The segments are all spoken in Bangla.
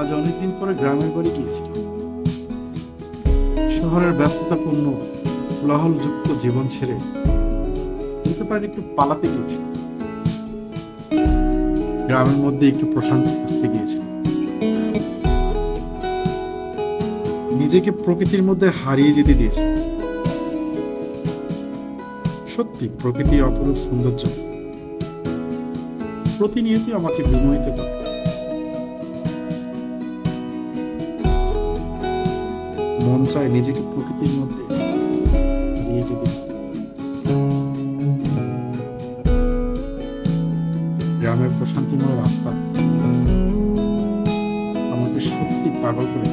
আজ অনেকদিন পরে গ্রামের বাড়ি গিয়েছিলাম। শহরের ব্যস্ততাপূর্ণ কোলাহলযুক্ত জীবন ছেড়ে বলতে পারেন, একটু পালাতে গিয়েছিলাম। গ্রামের মধ্যে একটু প্রশান্তি খুঁজতে গিয়েছিলাম। নিজেকে প্রকৃতির মধ্যে হারিয়ে যেতে দিয়েছিলাম। সত্যি, প্রকৃতির অপরূপ সৌন্দর্য প্রতিনিয়তই আমাকে বিমোহিত করে। মন চায় নিজেকে প্রকৃতির মধ্যে নিয়ে যেতে। গ্রামের প্রশান্তিময় রাস্তা। আমাকে সত্যি পাগল করে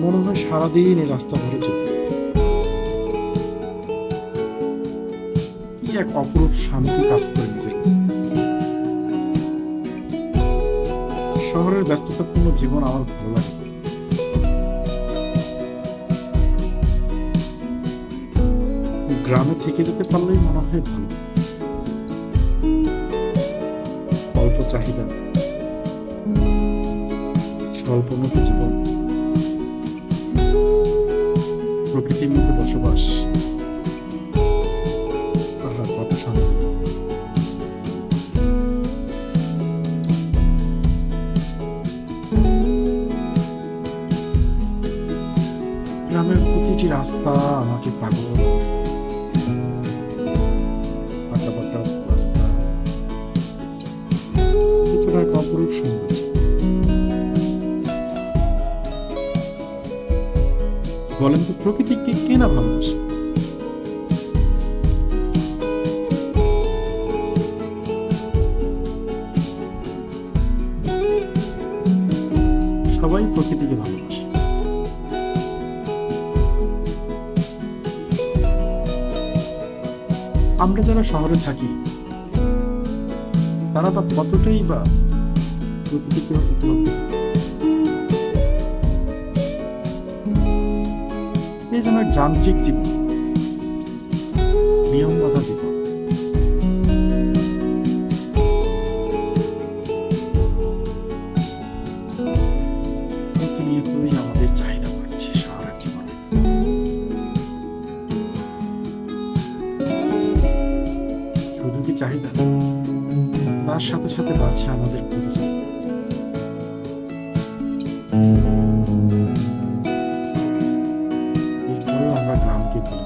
মনে হয় সারাদিন এই রাস্তা ধরে চলি। এক অপরূপ শান্তি কাজ করে নিজের ব্যস্ততাপূর্ণ জীবন আমার ভালো লাগে। গ্রামে থেকে যেতে পারলেই মনে হয় ভালো। অল্প চাহিদা। স্বল্পোন্নত জীবন। প্রকৃতির মধ্যে বসবাস। গ্রামের রাস্তা আমাকে পাগল বলেন তো প্রকৃতিকে কে না ভালোবাসে সবাই প্রকৃতিকে ভালোবাসে আমরা যারা শহরে থাকি, তারা বা কতটাই বা এই যেন যান্ত্রিক জীবন নিয়মবাধা জীবন। প্রতিনিয়তই আমাদের চাহিদা চাহিদা। তার সাথে সাথে বাড়ছে আমাদের প্রতিযোগিতা। আমরা গ্রামকে বলে